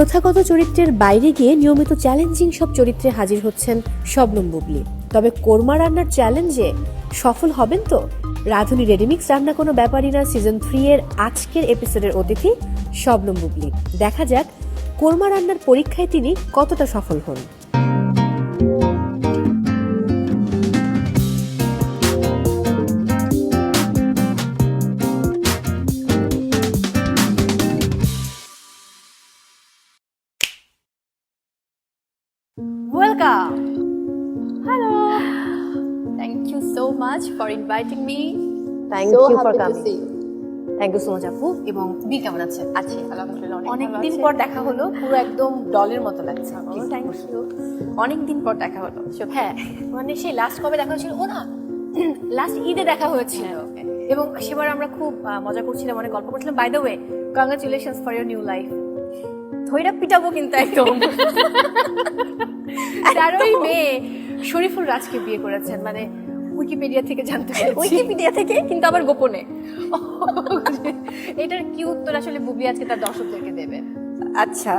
প্রথাগত চরিত্রের বাইরে গিয়ে নিয়মিত চ্যালেঞ্জিং সব চরিত্রে হাজির হচ্ছেন শবনম বুবলি। তবে কোরমা রান্নার চ্যালেঞ্জে সফল হবেন তো? রাধুনী রেডিমিক্স রান্না কোনো ব্যাপারই না, সিজন থ্রি এর আজকের এপিসোডের অতিথি শবনম বুবলি। দেখা যাক কোরমা রান্নার পরীক্ষায় তিনি কতটা সফল হন। Hello. Thank you so much for inviting me. Thank So you for happy to see you. Thank you so much আপু এবং বি কেমন আছে আছে আলহামদুলিল্লাহ অনেক দিন। পর দেখা হলো পুরো একদম ডলের মতো লাগছে Oh, thank you. অনেক দিন পর দেখা হলো। হ্যাঁ মানে সেই লাস্ট কবে দেখা হয়েছিল ও না লাস্ট ঈদে দেখা হয়েছিল হ্যাঁ. এবং সেবার আমরা খুব মজা করছিলাম অনেক গল্প করছিলাম by the way congratulations for your new life ধৈরা পিটাবো কিন্তু একদম। তেরোই মে শরীফুল রাজকে বিয়ে করেছেন মানে উইকিপিডিয়া থেকে জানতে পেরেছি। উইকিপিডিয়া থেকে কিন্তু আবার গোপনে। এটার কি উত্তর আসলে বুবলি আজকে তার দর্শকদেরকে দেবে? আচ্ছা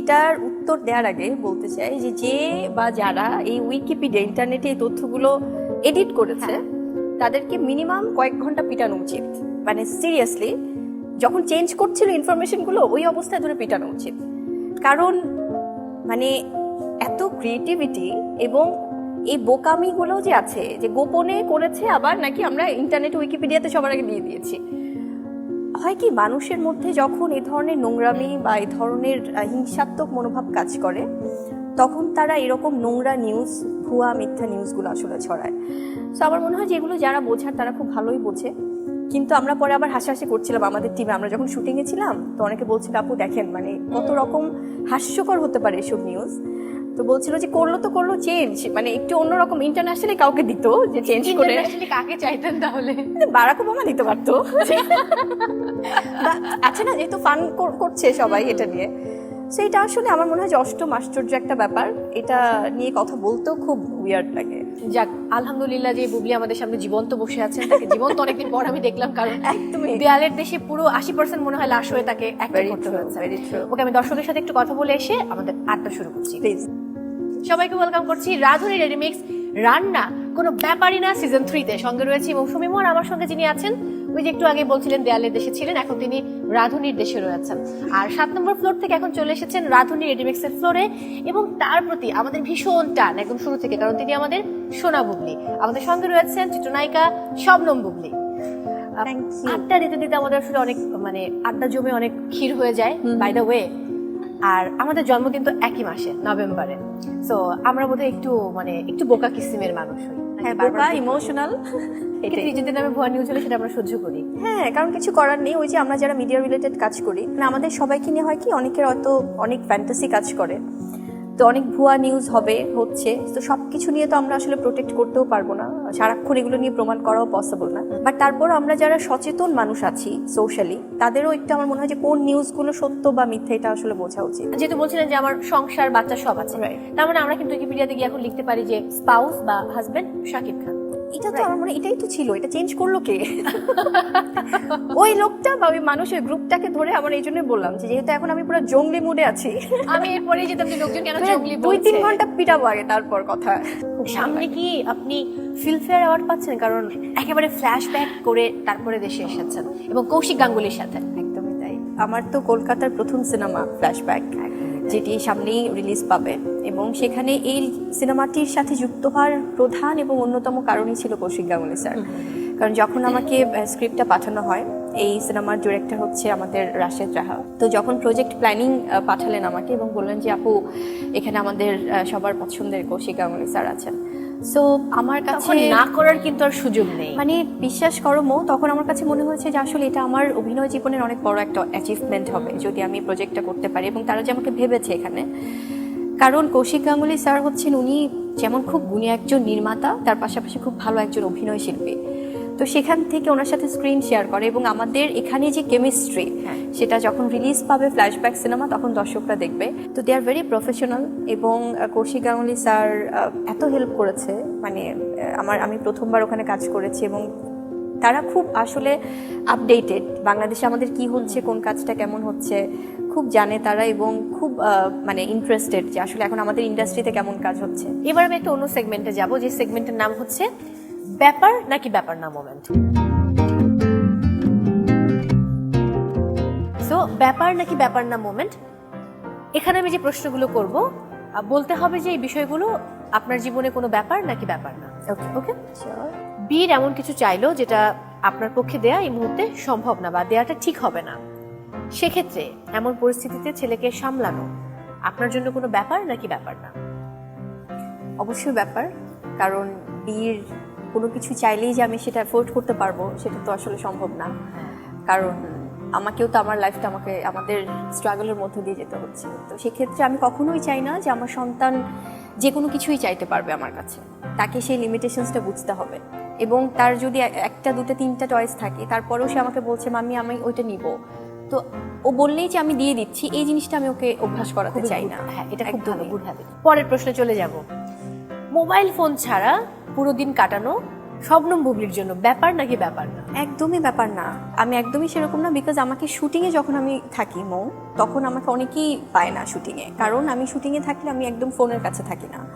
এটার উত্তর দেওয়ার আগে বলতে চাই যে যে বা যারা এই উইকিপিডিয়া ইন্টারনেটে এই তথ্যগুলো এডিট করেছে তাদেরকে মিনিমাম কয়েক ঘণ্টা পিটানো উচিত। মানে সিরিয়াসলি যখন চেঞ্জ করছিল ইনফরমেশনগুলো ওই অবস্থায় ধরে পিটানো উচিত। কারণ মানে এত ক্রিয়েটিভিটি এবং এই বোকামিগুলো যে আছে, যে গোপনে করেছে আবার নাকি আমরা ইন্টারনেট উইকিপিডিয়াতে সবার আগে দিয়ে দিয়েছি। হয় কি, মানুষের মধ্যে যখন এই ধরনের নোংরামি বা এই ধরনের হিংসাত্মক মনোভাব কাজ করে, তখন তারা এরকম নোংরা নিউজ ভুয়া মিথ্যা নিউজগুলো আসলে ছড়ায়। তো আমার মনে হয় যে এগুলো যারা বোঝার, তারা খুব ভালোই বোঝে। কিন্তু আমরা পরে আবার হাসাহাসি করছিলাম আমাদের টিমে আমরা যখন শুটিংয়ে ছিলাম তো অনেকে বলছিল আপু দেখেন মানে কত রকম হাস্যকর হতে পারে এসব নিউজ তো বলছিল যে করল তো করল চেঞ্জ মানে একটু অন্যরকম ইন্টারন্যাশনালি কাউকে দিত যে চেঞ্জ করে কাকে চাইতেন তাহলে? বারাক ওবামা দিতে পারতো। আছে না যেহেতু ফান করছে সবাই এটা নিয়ে সো এটা আসলে আমার মনে হয় যে অষ্টম আশ্চর্য একটা ব্যাপার। এটা নিয়ে কথা বলতেও খুব উইয়ার্ড লাগে। যাক আলহামদুলিল্লাহ যে বুবলি আমাদের সামনে জীবন্ত বসে আছেন তাকে জীবন্ত অনেকদিন পর আমি দেখলাম কারণ একদমই। দেয়ালের দেশে পুরো আশি পার্সেন্ট মনে হয় লাশ হয়ে তাকে করতে হয়েছে। ওকে আমি দর্শকের সাথে একটু কথা বলে এসে আমাদের আড্ডা শুরু করছি। প্লিজ সবাইকে ওয়েলকাম করছি রাধুনি রেডিমিক্স রান্না কোনো ব্যাপারই না সিজন থ্রিতে সঙ্গে রয়েছে মৌসুমি মোহন আমার সঙ্গে যিনি আছেন ওই যে একটু আগে বলছিলেন দেয়ালের দেশে ছিলেন এখন তিনি রাধুনির দেশে রয়েছেন। আর সাত নম্বর ফ্লোর থেকে এখন চলে এসেছেন রাধুনি রেডিমিক্স এর ফ্লোরে এবং তার প্রতি আমাদের ভীষণ টান একদম শুরু থেকে কারণ তিনি আমাদের সোনা বুবলি। আমাদের সঙ্গে রয়েছেন চিত্রনায়িকা শবনম বুবলি। আড্ডা দিতে দিতে আমাদের আসলে অনেক মানে আড্ডা জমে অনেক ক্ষীর হয়ে যায় বাই দ্য ওয়ে আর আমাদের জন্মদিন তো একই মাসে নভেম্বরে। সো আমরা বোধহয় একটু মানে একটু বোকা কিসিমের মানুষ হই। হ্যাঁ বোকা ইমোশনাল নিজেদের নামে ভুয়া নিউজ হলে সেটা আমরা সহ্য করি। হ্যাঁ কারণ কিছু করার নেই। ওই যে আমরা যারা মিডিয়া রিলেটেড কাজ করি না আমাদের সবাইকে নিয়ে হয় কি অনেকের অত অনেক ফ্যান্টাসি কাজ করে। তো অনেক ভুয়া নিউজ হবে হচ্ছে। তো সব কিছু নিয়ে তো আমরা আসলে প্রোটেক্ট করতেও পারব না। সারাক্ষণ এগুলো নিয়ে প্রমাণ করাও পসিবল না। বাট তারপর আমরা যারা সচেতন মানুষ আছি সোশ্যালি তাদেরও একটু আমার মনে হয় যে কোন নিউজগুলো সত্য বা মিথ্যা এটা আসলে বোঝা উচিত। যেহেতু বলছিলেন যে আমার সংসার বাচ্চা সব আছে. তার মানে আমরা কিন্তু উইকিপিডিয়াতে গিয়ে এখন লিখতে পারি যে স্পাউস বা হাজবেন্ড শাকিব খান। এটা তো আমার মনে এটাই তো ছিল এটা চেঞ্জ করল কে? ওই লোকটা বা ওই মানুষ ওই গ্রুপটাকে ধরে আমার এই জন্যই বললাম যে যেহেতু এখন আমি পুরো জঙ্গলি মুডে আছি। আমি এরপরেই যেতাম যে লোকজন কেন মানে জঙ্গলি দুই তিন ঘণ্টা পিটাবো আগে তারপর কথা। সামনে কি আপনি ফিল্মফেয়ার অ্যাওয়ার্ড পাচ্ছেন? কারণ একেবারে ফ্ল্যাশব্যাক করে তারপরে দেশে এসেছেন এবং কৌশিক গাঙ্গুলির সাথে। একদমই তাই। আমার তো কলকাতার প্রথম সিনেমা ফ্ল্যাশব্যাক যেটি সামনেই রিলিজ পাবে। এবং সেখানে এই সিনেমাটির সাথে যুক্ত হওয়ার প্রধান এবং অন্যতম কারণই ছিল কৌশিক গাঙ্গুলি স্যার। কারণ যখন আমাকে স্ক্রিপ্টটা পাঠানো হয় এই সিনেমার ডিরেক্টর হচ্ছে আমাদের রাশেদ রাহা। তো যখন প্রজেক্ট প্ল্যানিং পাঠালেন আমাকে এবং বললেন যে আপু এখানে আমাদের সবার পছন্দের কৌশিক গাঙ্গুলি স্যার আছেন। সো আমার কাছে না করার কিন্তু আর সুযোগ নেই। মানে বিশ্বাস করো মো তখন আমার কাছে মনে হয়েছে যে আসলে এটা আমার অভিনয় জীবনের অনেক বড় একটা অ্যাচিভমেন্ট হবে যদি আমি প্রজেক্টটা করতে পারি এবং তারা যে আমাকে ভেবেছে এখানে। কারণ কৌশিক গাঙ্গুলি স্যার হচ্ছেন উনি যেমন খুব গুণী একজন নির্মাতা তার পাশাপাশি খুব ভালো একজন অভিনয় শিল্পী। তো সেখান থেকে ওনার সাথে স্ক্রিন শেয়ার করে এবং আমাদের এখানে যে কেমিস্ট্রি হ্যাঁ। সেটা যখন রিলিজ পাবে ফ্ল্যাশব্যাক সিনেমা তখন দর্শকরা দেখবে। তো দে আর ভেরি প্রফেশনাল এবং কৌশিক গাঙ্গুলি স্যার এত হেল্প করেছে। মানে আমার আমি প্রথমবার ওখানে কাজ করেছি এবং তারা খুব আসলে আপডেটেড বাংলাদেশে আমাদের কি হচ্ছে কোন কাজটা কেমন হচ্ছে খুব জানে তারা এবং খুব মানে ইন্টারেস্টেড যে আসলে এখন আমাদের ইন্ডাস্ট্রিতে কেমন কাজ হচ্ছে। এবার আমি একটা অন্য সেগমেন্টে যাব যে সেগমেন্টের নাম হচ্ছে ব্যাপার নাকি ব্যাপার না মোমেন্ট সো ব্যাপার নাকি ব্যাপার না মোমেন্ট এখানে আমি যে প্রশ্নগুলো করব বলতে হবে যে এই বিষয়গুলো আপনার জীবনে কোনো ব্যাপার নাকি ব্যাপার না? ওকে ওকে বীর এমন কিছু চাইলো যেটা আপনার পক্ষে দেয়া এই মুহূর্তে সম্ভব না বা দেয়াটা ঠিক হবে না। সেক্ষেত্রে এমন পরিস্থিতিতে ছেলেকে সামলানো আপনার জন্য কোনো ব্যাপার নাকি ব্যাপার না? অবশ্যই ব্যাপার কারণ বিয়ের কোনো কিছু চাইলেই যে আমি সেটা অ্যাফোর্ড করতে পারব সেটা তো আসলে সম্ভব না। কারণ আমাকেও তো আমার লাইফটা আমাকে আমাদের স্ট্রাগলের মধ্যে দিয়ে যেতে হচ্ছে। তো সেক্ষেত্রে আমি কখনোই চাই না যে আমার সন্তান যে কোনো কিছুই চাইতে পারবে আমার কাছে। তাকে সেই লিমিটেশনসটা বুঝতে হবে। এবং তার যদি একটা দুটো তিনটা চয়েস থাকে তারপরেও সে আমাকে বলছে মামি আমি ওইটা নিব। তো ও বললেই যে আমি দিয়ে দিচ্ছি এই জিনিসটা আমি ওকে অভ্যাস করাতে চাই না। হ্যাঁ এটা খুব ভালো একদমই। গুড হ্যাবিট পরের প্রশ্নে চলে যাব। মোবাইল ফোন ছাড়া পুরো দিন কাটানো শবনম বুবলির জন্য। ব্যাপার নাকি ব্যাপার না? একদমই ব্যাপার না। আমি একদমই সেরকম না বিকজ আমাকে শুটিংয়ে যখন আমি থাকি মৌ তখন আমাকে অনেকেই পায় না শুটিংয়ে কারণ আমি শুটিংয়ে থাকলে আমি একদম ফোনের কাছে থাকি না।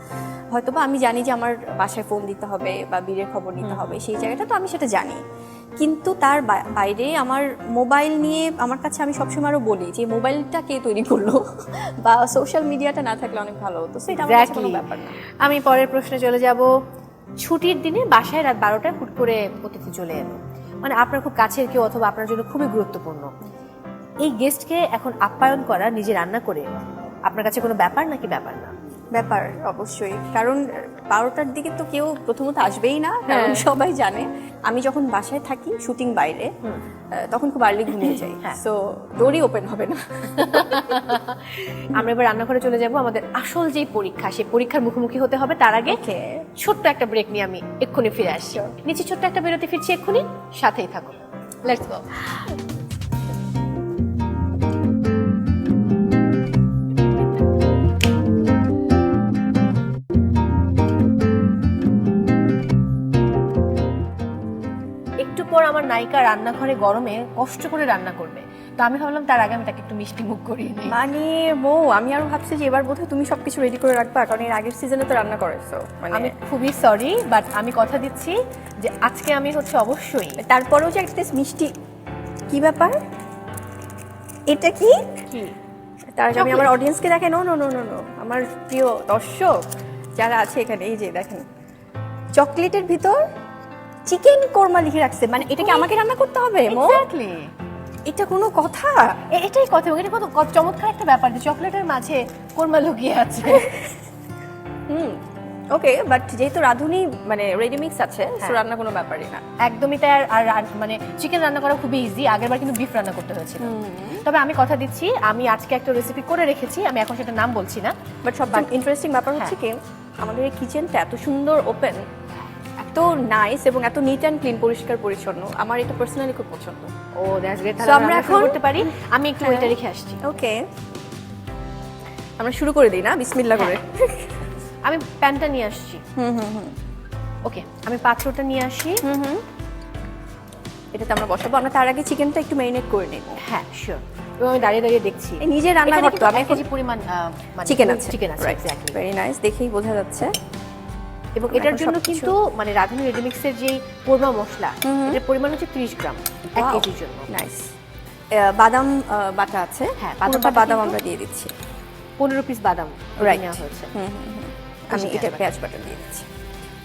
হয়তোবা আমি জানি যে আমার বাসায় ফোন দিতে হবে বা বীরের খবর নিতে হবে সেই জায়গাটা তো আমি সেটা জানি। কিন্তু তার বাইরে আমার মোবাইল নিয়ে আমার কাছে আমি সবসময় আরও বলি যে মোবাইলটা কে তৈরি করল? বা সোশ্যাল মিডিয়াটা না থাকলে অনেক ভালো হতো। সেটা আমার কোনো ব্যাপার না। আমি পরের প্রশ্নে চলে যাব। ছুটির দিনে বাসায় রাত বারোটায় হুট করে অতিথি চলে এলো। মানে আপনার খুব কাছের কেউ অথবা আপনার জন্য খুবই গুরুত্বপূর্ণ। এই গেস্টকে এখন আপ্যায়ন করা নিজে রান্না করে আপনার কাছে কোনো ব্যাপার নাকি ব্যাপার না? ব্যাপার অবশ্যই। কারণ বারোটার দিকে তো কেউ প্রথমত আসবেই না কারণ হ্যাঁ। সবাই জানে। আমি যখন বাসায় থাকি শুটিং বাইরে তখন খুব আর্লি ঘুমিয়ে যাই। সো ডোরই ওপেন হবে না। আমরা এবার রান্নাঘরে চলে যাব। আমাদের আসল যে পরীক্ষা সেই পরীক্ষার মুখোমুখি হতে হবে। তার আগে ছোট্ট একটা ব্রেক নিয়ে আমি এক্ষুনি ফিরে আসছি। নিচে ছোট্ট একটা বিরতি ফিরছি এক্ষুনি। সাথেই থাকো লেটস গো পর আমার নায়িকা রান্নাঘরে গরমে কষ্ট করে রান্না করবে। তো আমি ভাবলাম তার আগে আমি তাকে একটু মিষ্টি মুখ করিয়ে নিই। মানে বউ আমি আরও ভাবছি যে এবার বোধহয় তুমি সবকিছু রেডি করে রাখবা কারণ এর আগের সিজনে তো রান্না করেছ মানে আমি খুবই সরি বাট আমি কথা দিচ্ছি যে আজকে আমি হচ্ছে অবশ্যই তারপরেও যে একটা মিষ্টি কি ব্যাপার? এটা কি? কি? তার আগে আমি. আমার অডিয়েন্সকে দেখে no no no no no আমার প্রিয় দর্শক যারা আছে এখানে এই যে দেখেন চকলেটের ভিতর চিকেন কোরমা লিখে রাখছে। মানে এটা কি আমাকে রান্না করতে হবে মো? এক্স্যাক্টলি এটা কোনো কথা? এটাই কথা এটা কত চমৎকার একটা ব্যাপার যে চকলেটের মাঝে কোরমা লুকিয়ে আছে। হুম ওকে বাট যেহেতু রাঁধুনি মানে রেডি মিক্স আছে তো হ্যাঁ। রান্না কোনো ব্যাপারই না। একদমই তাই আর- মানে চিকেন রান্না করা খুবই ইজি আগেরবার কিন্তু বিফ রান্না করতে হয়েছিল। তবে আমি কথা দিচ্ছি আমি আজকে একটা রেসিপি করে রেখেছি আমি এখন সেটা নাম বলছি না। বাট সব ইন্টারেস্টিং ব্যাপার হচ্ছে কি আমাদের এই কিচেনটা এত সুন্দর ওপেন এত নাইস এবং এত নিট অ্যান্ড ক্লিন পরিষ্কার পরিচ্ছন্ন। আমার এটা পার্সোনালি খুব পছন্দ। ও দ্যাটস গ্রেট তাহলে আমরা এখন করতে পারি। আমি একটু হ্যাঁ। ওইটা রেখে আসছি। ওকে আমরা শুরু করে দিই না? বিসমিল্লা করে। আমি প্যানটা নিয়ে আসছি। হুম হুম হুম। ওকে আমি পাত্রটা নিয়ে আসি। হুম হুম। এটাতে আমরা বসাবো। আমরা তার আগে চিকেনটা একটু ম্যারিনেট করে নেব। হ্যাঁ শিওর এবং আমি দাঁড়িয়ে দাঁড়িয়ে দেখছি। নিজে রান্না করতো আমি কেজি পরিমাণ চিকেন আছে। চিকেন আছে এক্স্যাক্টলি ভেরি নাইস দেখেই বোঝা যাচ্ছে। এবং এটার জন্য কিন্তু মানে রাঁধুনি রেডিমিক্সের যে কোরমা মশলা এটার পরিমাণ হচ্ছে 30 গ্রাম এক. কেজির জন্য। নাইস বাদাম বাটা আছে। হ্যাঁ, বাদাম বাদাম আমরা দিয়ে দিচ্ছি? পনেরো পিস বাদাম. নেওয়া হয়েছে। হুম হুম হুম। আমি এটা পেঁয়াজ বাটা দিয়ে দিচ্ছি।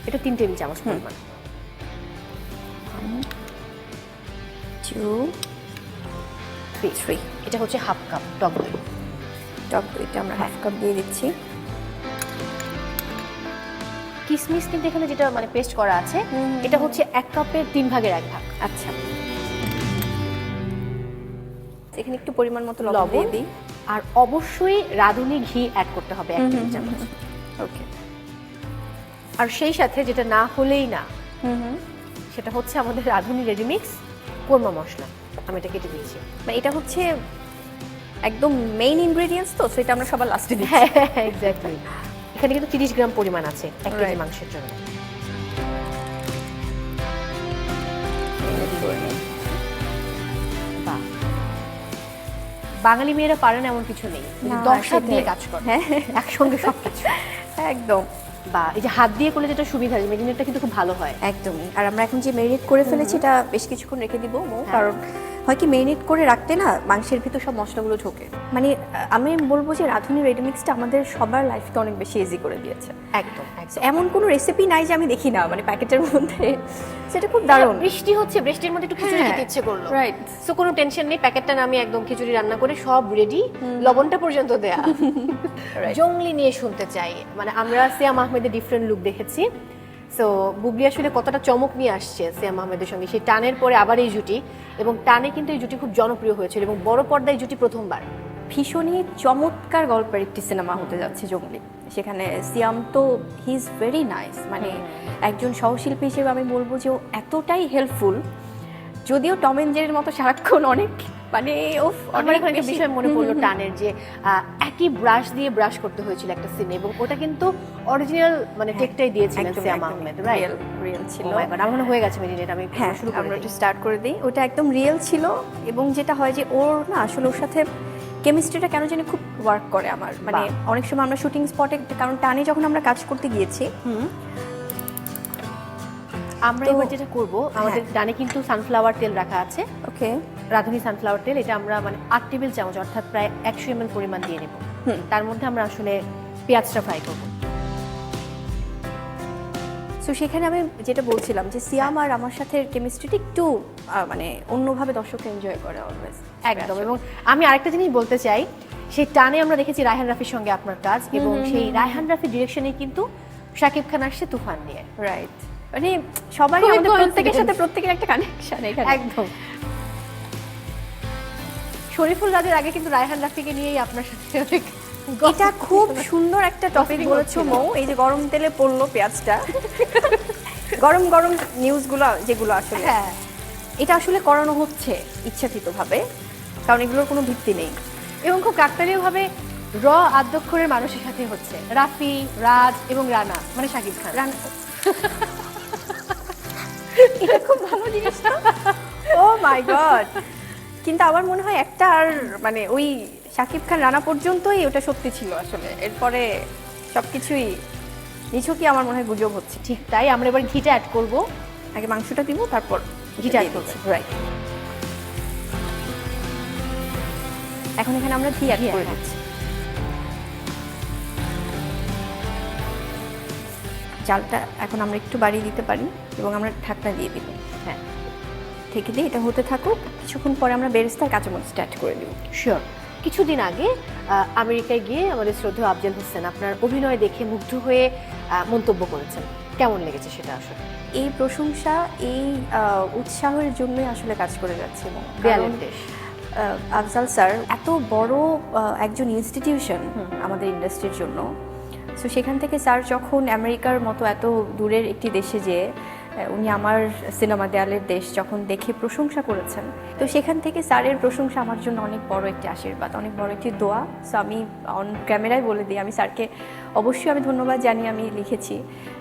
এটা তিন টেবিল চামচ পরিমাণ। টু থ্রি এটা হচ্ছে হাফ কাপ টক দই। টক দইটা আমরা হাফ কাপ দিয়ে দিচ্ছি। কিসমিস কিন্তু এখানে যেটা মানে পেস্ট করা আছে এটা হচ্ছে এক কাপের তিন ভাগের এক ভাগ। আচ্ছা। এখানে একটু পরিমাণ মতো লবণ দিয়ে দিই। আর অবশ্যই রাঁধুনি ঘি অ্যাড করতে হবে এক টেবিল চামচ ওকে। আর সেই সাথে যেটা না হলেই না হুম হুম। সেটা হচ্ছে আমাদের রাঁধুনি রেডিমিক্স কোরমা মশলা। আমি এটা কেটে দিয়েছি। মানে এটা হচ্ছে একদম মেইন ইনগ্রেডিয়েন্টস তো সেটা আমরা সবার লাস্টে দিই হ্যাঁ এক্স্যাক্টলি এখানে কিন্তু তিরিশ গ্রাম পরিমাণ আছে এক কেজি মাংসের জন্য। বাঙালি মেয়েরা পারে না এমন কিছু নেই। না, দশ হাত দিয়ে কাজ করে। হ্যাঁ। একসঙ্গে সবকিছু। একদম। বা এই যে হাত দিয়ে করলে যেটা সুবিধা মেরিনেটটা কিন্তু খুব ভালো হয়। একদমই। আর আমরা এখন যে মেরিনেট করে ফেলেছি এটা বেশ কিছুক্ষণ রেখে দিব মৌ হ্যাঁ। কারণ হয় কি মেরিনেট করে রাখতে না মাংসের ভিতর সব মশলাগুলো ঢোকে। মানে আমি বলব যে রাঁধুনি রেডিমিক্সটা আমাদের সবার লাইফকে অনেক বেশি ইজি করে দিয়েছে। একদম এমন কোনো রেসিপি নাই যে আমি দেখি না মানে প্যাকেটের মধ্যে। সেটা খুব দারুণ। বৃষ্টি হচ্ছে বৃষ্টির মধ্যে একটু খিচুড়ি হ্যাঁ, খেতে ইচ্ছে করল। রাইট সো কোনো টেনশন নেই প্যাকেটটা আমি একদম খিচুড়ি রান্না করে সব রেডি লবণটা পর্যন্ত দেয়া। জঙ্গলি নিয়ে শুনতে চাই। মানে আমরা সিয়াম আহমেদের ডিফারেন্ট লুক দেখেছি। সো বুবলি আসলে কতটা চমক নিয়ে আসছে সিয়াম আহমেদের সঙ্গে। সেই টানের পরে আবার এই জুটি এবং টানে কিন্তু এই জুটি খুব জনপ্রিয় হয়েছিল এবং বড় পর্দায় এই জুটি প্রথমবার। ভীষণই চমৎকার গল্পের একটি সিনেমা হতে যাচ্ছে জঙ্গলি। সেখানে সিয়াম তো হি ইজ ভেরি নাইস মানে একজন সহশিল্পী হিসেবে আমি বলব যে ও এতটাই হেল্পফুল যদিও টম এন্ড জেরির মতো সারাক্ষণ অনেক মানে ও আমার এখন একটা বিষয় মনে পড়ল টানের যে একই ব্রাশ দিয়ে ব্রাশ করতে হয়েছিল একটা সিনে এবং ওটা কিন্তু অরিজিনাল মানে টেকটাই দিয়েছিলেন Siam Ahmed right real real ছিল। ছিল আমার মনে হয়ে গেছে মেরিনেট আমি হ্যাঁ শুরু করে আমরা একটু স্টার্ট করে দিই। ওটা একদম রিয়েল ছিল এবং যেটা হয় যে ওর না আসলে ওর সাথে কেমিস্ট্রিটা কেন জানি খুব ওয়ার্ক করে আমার। মানে অনেক সময় আমরা শুটিং স্পটে কারণ টানে যখন আমরা কাজ করতে গিয়েছি আমরা এবার যেটা করব আমাদের ডানে কিন্তু সানফ্লাওয়ার তেল রাখা আছে। ওকে রাঁধুনি সানফ্লাওয়ার তেল এটা আমরা মানে আট টেবিল চামচ অর্থাৎ প্রায় একশো এমএল পরিমাণ দিয়ে নেব। তার মধ্যে আমরা আসলে পেঁয়াজটা ফ্রাই করব। সো সেখানে আমি যেটা বলছিলাম যে সিয়াম আর আমার সাথে কেমিস্ট্রিটা একটু মানে অন্যভাবে দর্শক এনজয় করে অলওয়েজ একদম এবং আমি আরেকটা জিনিস বলতে চাই সেই টানে আমরা দেখেছি রায়হান রাফির সঙ্গে আপনার কাজ এবং সেই রায়হান রাফির ডিরেকশনে কিন্তু শাকিব খান আসছে তুফান নিয়ে। রাইট মানে আমাদের প্রত্যেকের সাথে প্রত্যেকের একটা কানেকশন এখানে। একদম। শরীফুল রাজের আগে কিন্তু রায়হান রাফিকে নিয়েই আপনার সাথে অনেক এটা খুব সুন্দর একটা টপিক বলেছ মৌ। এই যে গরম তেলে পড়ল পেঁয়াজটা। গরম গরম নিউজগুলো যেগুলো আসলে। হ্যাঁ। এটা আসলে করানো হচ্ছে ইচ্ছাকৃতভাবে কারণ এগুলোর কোনো ভিত্তি নেই। এবং খুব কাকতালীয় ভাবে র আদ্যক্ষরের মানুষের সাথে হচ্ছে। রাফি রাজ এবং রানা মানে শাকিব খান। রানা। এটা খুব ভালো জিনিস ও মাই গড কিন্তু আমার মনে হয় একটা আর মানে ওই শাকিব খান রানা পর্যন্তই ওটা সত্যি ছিল আসলে। এরপরে সবকিছুই নিছকই আমার মনে হয় গুজব হচ্ছে। ঠিক তাই আমরা এবার ঘিটা অ্যাড করব। আগে মাংসটা দিব তারপর ঘিটা অ্যাড করবেন। রাইট এখন এখানে আমরা ঘি অ্যাড করে দিচ্ছি। চালটা এখন আমরা একটু বাড়িয়ে দিতে পারি এবং আমরা ঢাকনা দিয়ে দিব। হ্যাঁ। থেকে দিয়ে এটা হতে থাকুক। কিছুক্ষণ পরে আমরা বেরেস্তার কাঁচামরিচটা স্টার্ট করে দিব। শিওর কিছুদিন আগে আমেরিকায় গিয়ে আমাদের শ্রদ্ধেয় আফজাল হোসেন আপনার অভিনয় দেখে মুগ্ধ হয়ে মন্তব্য করেছেন। কেমন লেগেছে সেটা আসলে? এই প্রশংসা এই উৎসাহের জন্যই আসলে কাজ করে যাচ্ছে এবং আফজাল স্যার এত বড় একজন ইনস্টিটিউশন আমাদের ইন্ডাস্ট্রির জন্য। সো সেখান থেকে স্যার যখন আমেরিকার মতো এত দূরের একটি দেশে যেয়ে উনি আমার সিনেমা দেয়ালের দেশ যখন দেখে প্রশংসা করেছেন। তো সেখান থেকে স্যারের প্রশংসা আমার জন্য অনেক বড় একটি আশীর্বাদ অনেক বড় একটি দোয়া। সো আমি অন ক্যামেরায় বলে দিই আমি স্যারকে অবশ্যই আমি ধন্যবাদ জানি আমি লিখেছি।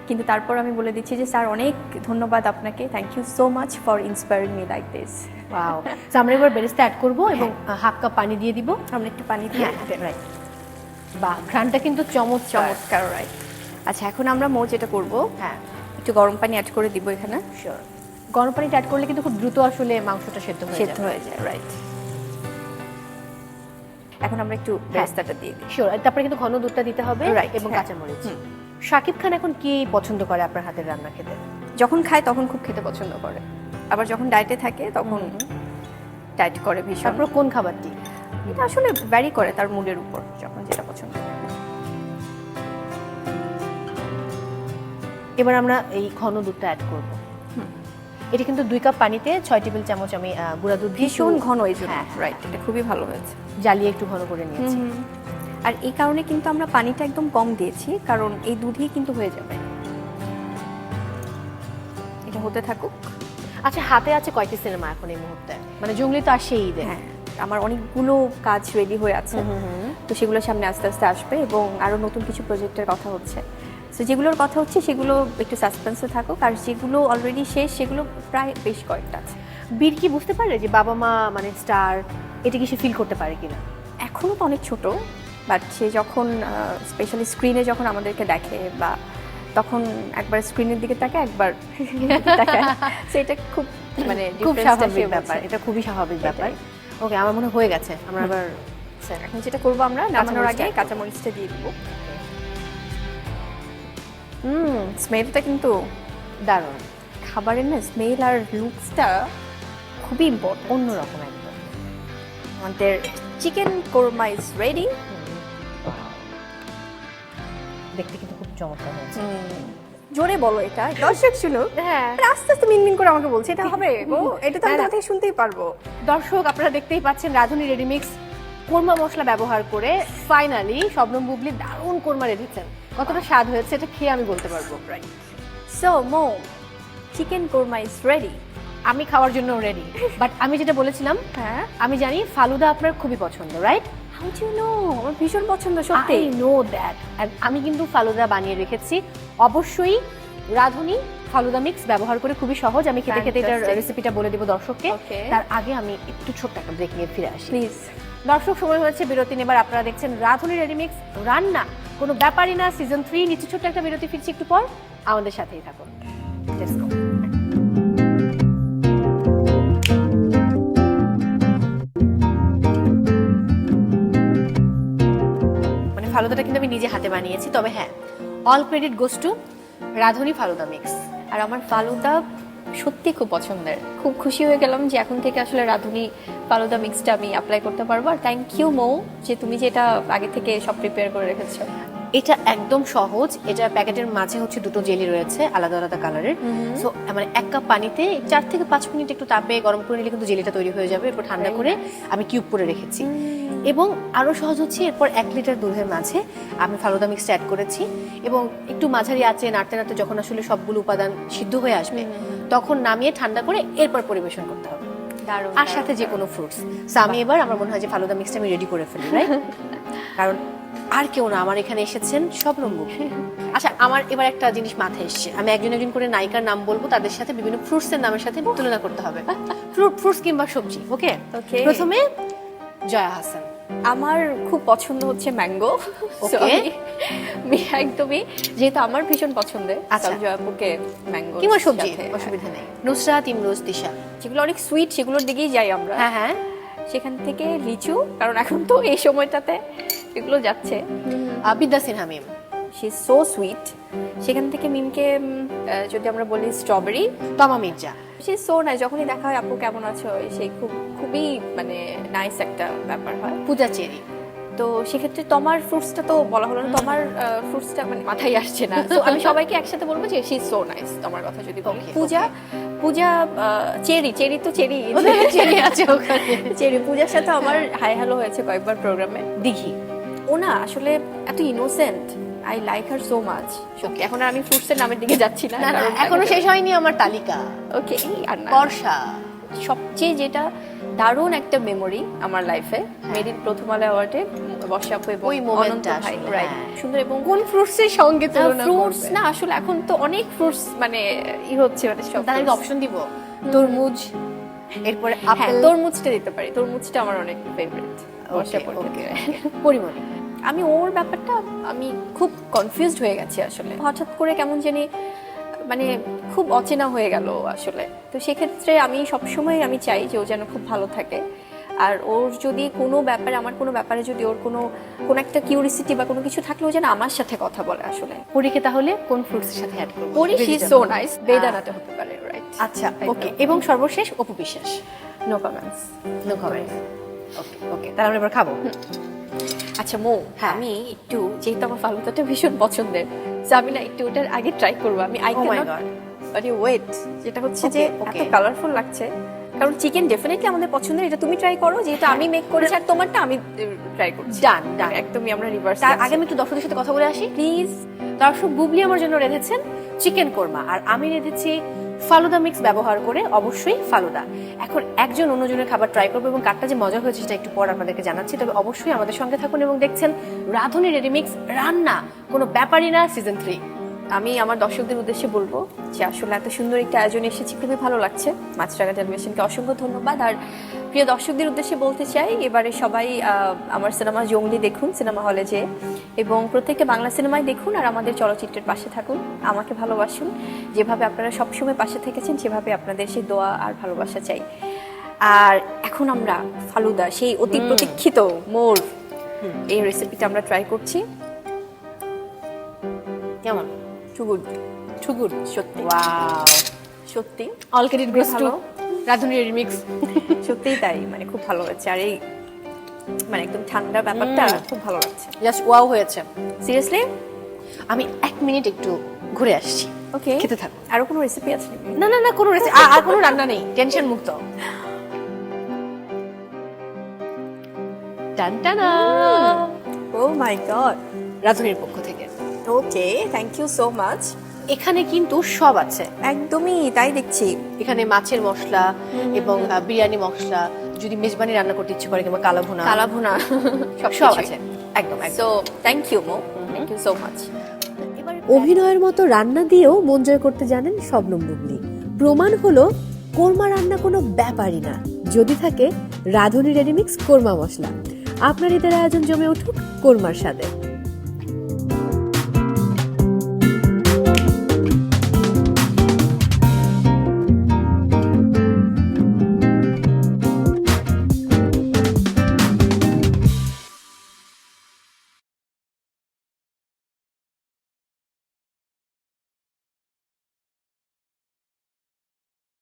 কিন্তু তারপর আমি বলে দিচ্ছি যে স্যার অনেক ধন্যবাদ আপনাকে। Thank you so much for inspiring me like this wow তো আমরা এবার বেরেস্তা অ্যাড করব এবং হাফ কাপ পানি দিয়ে দিব। আমরা একটু পানি দিয়ে হ্যাঁ রাইট বা ঘ্রানটা কিন্তু চমৎকার। চমৎকার রাইট আচ্ছা এখন আমরা মো যেটা করব হ্যাঁ। একটু গরম পানি অ্যাড করে দিব এখানে। শিওর গরম পানিটা অ্যাড করলে কিন্তু খুব দ্রুত আসলে মাংসটা সেদ্ধ হয়ে সেদ্ধ হয়ে যায় রাইট এখন আমরা একটু বেরেস্তাটা দিয়ে দিই। শিওর তারপরে কিন্তু ঘন দুধটা দিতে হবে এবং হ্যাঁ। কাঁচামরিচ। শাকিব খান এখন কি পছন্দ করে আপনার হাতের রান্না খেতে? যখন খায় তখন খুব খেতে পছন্দ করে। আবার যখন ডায়েটে থাকে তখন ডায়েট করে ভীষণ। তারপর কোন খাবারটি? এটা আসলে ভ্যারি করে তার মুডের উপর। এবার আমরা এই ঘন দুধটা অ্যাড করব। এটা কিন্তু দুই কাপ পানিতে ছয় টেবিল চামচ আমি গুঁড়া দুধ ভীষণ ঘন এই জন্য হ্যাঁ, রাইট এটা খুবই ভালো হয়েছে। জ্বালিয়ে একটু ঘন করে নিয়েছি। আর এই কারণে কিন্তু আমরা পানিটা একদম কম দিয়েছি কারণ এই দুধই কিন্তু হয়ে যাবে। এটা হতে থাকুক। আচ্ছা হাতে আছে কয়টি সিনেমা এখন এই মুহূর্তে? মানে জঙ্গলি তো আসেই ঈদে। হ্যাঁ আমার অনেকগুলো কাজ রেডি হয়ে আছে। তো সেগুলো সামনে আস্তে আস্তে আসবে এবং আরও নতুন কিছু প্রজেক্টের কথা হচ্ছে। তো যেগুলোর কথা হচ্ছে সেগুলো একটু সাসপেন্সে থাকুক। আর যেগুলো অলরেডি শেষ সেগুলো প্রায় বেশ কয়েকটা আছে। বীর কি বুঝতে পারে যে বাবা মা মানে স্টার এটা কি সে ফিল করতে পারে কিনা? এখনও তো অনেক ছোট বাট সে যখন স্পেশালি স্ক্রিনে যখন আমাদেরকে দেখে বা তখন একবার স্ক্রিনের দিকে তাকে একবার এটা খুব মানে খুব সে স্বাভাবিক ব্যাপার। এটা খুবই স্বাভাবিক ব্যাপার। ওকে আমার মনে হয়ে গেছে। আমরা আবার এখন যেটা করব আমরা নামানোর আগে কাঁচামরিচটা দিয়ে দিব। হুম স্মেলটা কিন্তু দারুণ। খাবারের না স্মেল আর লুকসটা খুবই ইম্পর্টেন্ট অন্যরকম একদম। আমাদের চিকেন কোরমা ইজ রেডি দেখতে কিন্তু খুব চমৎকার হয়েছে। জোরে বলো এটা দর্শক শুনো হ্যাঁ। আর আস্তে আস্তে মিনমিন করে আমাকে বলছে এটা হবে? গো এটা তো আমি। তোমার থেকে শুনতেই পারব। দর্শক আপনারা দেখতেই পাচ্ছেন রাধুনি রেডিমিক্স কোরমা মশলা ব্যবহার করে ফাইনালি শবনম বুবলি দারুণ কোরমা রেঁধেছেন কতটা স্বাদ হয়েছে এটা খেয়ে আমি বলতে পারব। সো মো চিকেন কোরমা ইজ রেডি আমি খাওয়ার জন্য রেডি বাট আমি যেটা বলেছিলাম হ্যাঁ? আমি জানি ফালুদা আপনার খুবই পছন্দ রাইট হাউ ডু নো আমার ভীষণ পছন্দ আই সত্যি নো দ্যাট আমি কিন্তু ফালুদা বানিয়ে রেখেছি। অবশ্যই রাধুনি ফালুদা মিক্স ব্যবহার করে খুবই সহজ। আমি খেতে খেতে এটার রেসিপিটা বলে দেবো দর্শককে। তার আগে আমি একটু ছোট্ট একটা ব্রেক নিয়ে ফিরে আসি। প্লিজ দর্শক, সময় হয়েছে, বিরতি নেবার। আপনারা দেখছেন রাধুনি রেডিমিক্স রান্না। কোনো ব্যাপারই না সিজন থ্রি নিচে ছোট্ট একটা বিরতি ফিরছি একটু পর। আমাদের সাথেই থাকুন। মানে ফালুদাটা কিন্তু আমি নিজে হাতে বানিয়েছি, তবে হ্যাঁ all credit goes to Radhuni falooda mix আর আমার ফালুদা সত্যি খুব পছন্দের। খুব খুশি হয়ে গেলাম যে এখন থেকে আসলে রাধুনি ফালুদা মিক্সটা আমি অ্যাপ্লাই করতে পারব। আর থ্যাংক ইউ মৌ যে তুমি যেটা আগে থেকে সব প্রিপেয়ার করে রেখেছো। এটা একদম সহজ। এটা প্যাকেটের মাঝে হচ্ছে দুটো জেলি রয়েছে আলাদা আলাদা কালারের সো মানে এক কাপ পানিতে চার থেকে পাঁচ মিনিট একটু তাপে গরম করে নিলে কিন্তু জেলিটা তৈরি হয়ে যাবে এরপর ঠান্ডা করে আমি কিউব করে রেখেছি। এবং আরও সহজ হচ্ছে এরপর এক লিটার দুধের মাঝে আমি ফালুদা মিক্সটা অ্যাড করেছি এবং একটু মাঝারি আঁচে নাড়তে নাড়তে যখন আসলে সবগুলো উপাদান সিদ্ধ হয়ে আসবে তখন নামিয়ে ঠান্ডা করে এরপর পরিবেশন করতে হবে। আর সাথে যে কোনো ফ্রুটস সো আমি এবার আমার মনে হয় যে ফালুদা মিক্সটা আমি রেডি করে ফেলি রাইট কারণ আর কেউ না আমার এখানে এসেছেন সব নম্বর আচ্ছা আমার এবার একটা জিনিস মাথায় এসছে। আমি একজন একজন করে নায়িকার নাম বলব তাদের সাথে বিভিন্ন ফ্রুটস এর নামের সাথে তুলনা করতে হবে। ফ্রুট ফ্রুটস কিংবা সবজি ওকে. প্রথমে জয়া হাসান। আমার খুব পছন্দ হচ্ছে ম্যাঙ্গো। Okay. একদমই যেহেতু আমার ভীষণ পছন্দের আচ্ছা। জয়াপুকে ম্যাঙ্গো কিংবা সবজি? অসুবিধা নেই। নুসরাত ইমরোজ দিশা যেগুলো অনেক সুইট সেগুলোর দিকেই যাই আমরা। হ্যাঁ হ্যাঁ। সেখান থেকে লিচু কারণ এখন তো এই সময়টাতে এগুলো যাচ্ছে। বিদ্যা সিনহা শি সো সুইট সেখান থেকে মিমকে যদি আমরা বলি স্ট্রবেরি তমা মির্জা। সে সো নাই যখনই দেখা হয় আপু কেমন আছো? সেই খুব খুবই মানে নাইস একটা ব্যাপার হয়। পূজা চেরি। তো সেক্ষেত্রে তোমার ফ্রুটসটা তো বলা হলো না তোমার ফ্রুটসটা মানে মাথায় আসছে না। তো আমি সবাইকে একসাথে বলব যে শি সো নাইস তোমার কথা যদি বলি। পূজা পূজা চেরি চেরি তো চেরি। চেরি আছে ওখানে। চেরি পূজার সাথে আমার হাই হ্যালো হয়েছে কয়েকবার প্রোগ্রামে। দিঘি। ও না আসলে এত innocent I like her so much সত্যি এখন আর আমি ফ্রুটসের নামের দিকে যাচ্ছি না এখনও শেষ হয়নি আমার তালিকা। ওকে আর না। বর্ষা। সবচেয়ে যেটা দারুণ একটা মেমোরি আমার লাইফে মেরিন প্রথম আলো অ্যাওয়ার্ডে বর্ষাপু এবং ওই moment অনন্ত টা ভাই রাইট হ্যাঁ। সুন্দর এবং কোন ফ্রুটস এর সঙ্গে তুলনা ফ্রুটস না আসলে এখন তো অনেক ফ্রুটস মানে ই হচ্ছে মানে সব তাহলে অপশন দিব। তরমুজ এরপরে হ্যাঁ আপেল তরমুজটা দিতে পারি। তরমুজটা আমার অনেক ফেভারিট ওকে পরিমণি। আমি ওর ব্যাপারটা আমি খুব কনফিউজড হয়ে গেছি আসলে। হঠাৎ করে কেমন জানি মানে খুব অচেনা হয়ে গেল আসলে। তো সেক্ষেত্রে আমি সবসময় আমি চাই যে ও যেন খুব ভালো থাকে। আর ওর যদি কোনো ব্যাপারে আমার কোনো ব্যাপারে যদি ওর কোনো কোনো একটা কিউরিসিটি বা কোনো কিছু থাকলে ও যেন আমার সাথে কথা বলে আসলে। পরীকে তাহলে কোন ফ্রুটস এর সাথে অ্যাড করব? পরি শি সো নাইস বেদানাতে হতে পারে রাইট আচ্ছা ওকে এবং সর্বশেষ Apu Biswas no comments no comment okay okay তাহলে আমরা এবার খাব। আচ্ছা মো হ্যাঁ। আমি একটু যেহেতু আমার ফালুদাটা ভীষণ পছন্দের so আমি না একটু ওটার আগে ট্রাই করব। আমি আই Oh ক্যানট God. আরে ওয়েট যেটা হচ্ছে যে. এত কালারফুল লাগছে। কারণ চিকেন ডেফিনেটলি আমাদের পছন্দের এটা তুমি ট্রাই করো যেহেতু আমি মেক করেছি আর তোমারটা আমি ট্রাই করছি। ডান ডান একদমই আমরা রিভার্স তার আগে আমি একটু দর্শকদের সাথে কথা বলে আসি। প্লিজ দর্শক বুবলি আমার জন্য রেঁধেছেন চিকেন কোরমা আর আমি রেঁধেছি ফালুদা মিক্স ব্যবহার করে অবশ্যই ফালুদা। এখন একজন অন্যজনের খাবার ট্রাই করব এবং কারটা যে মজা হয়েছে সেটা একটু পর আপনাদেরকে জানাচ্ছি। তবে অবশ্যই আমাদের সঙ্গে থাকুন এবং দেখছেন রাধুনি রেডিমিক্স রান্না। কোনো ব্যাপারই না সিজন থ্রি আমি আমার দর্শকদের উদ্দেশ্যে বলব যে আসলে এত সুন্দর একটা আয়োজন এসেছি, খুবই ভালো লাগছে। মাছরাঙা টেলিভিশনকে অসংখ্য ধন্যবাদ। আর প্রিয় দর্শকদের উদ্দেশ্যে বলতে চাই এবারে সবাই আমার সিনেমা জঙ্গলি দেখুন সিনেমা হলে যে এবং প্রত্যেকটা বাংলা সিনেমায় দেখুন আর আমাদের চলচ্চিত্রের পাশে থাকুন। আমাকে ভালোবাসুন। যেভাবে আপনারা সবসময় পাশে থেকেছেন সেভাবে আপনাদের সেই দোয়া আর ভালোবাসা চাই। আর এখন আমরা ফালুদা সেই অতি প্রতীক্ষিত মোর এই রেসিপিটা আমরা ট্রাই করছি। কেমন? টু গুড টু গুড সত্যি। ওয়াও সত্যি। অল ক্রেডিট গোস টু ভালো। রাধুনি রেডিমিক্স সত্যিই তাই মানে খুব ভালো হয়েছে। আর এই মানে একদম ঠান্ডা ব্যাপারটা খুব ভালো লাগছে। জাস্ট ওয়াও হয়েছে। সিরিয়াসলি আমি এক মিনিট একটু ঘুরে আসছি। ওকে খেতে থাকো। আরও কোনো রেসিপি আছে না না না কোনো রেসিপি আর কোনো রান্না নেই। টেনশন মুক্ত। টান টানা ও মাই গড রাধুনির পক্ষ থেকে। Okay thank you so much এখানে কিন্তু সব আছে। একদমই তাই দেখছি। এখানে মাছের মশলা এবং বিরিয়ানি মশলা যদি মেজবানি রান্না করতে ইচ্ছে করে কিংবা কালা ভুনা কালা ভুনা সব সব আছে। একদম একদম। সো থ্যাংক ইউ মো থ্যাংক ইউ সো মাচ অভিনয়ের মতো রান্না দিয়েও মন জয় করতে জানেন শবনম বুবলি প্রমাণ হলো কোরমা রান্না কোনো ব্যাপারই না। যদি থাকে রাঁধুনি রেডিমিক্স কোরমা মশলা। আপনার ঈদের আয়োজন জমে উঠুক কোরমার স্বাদে।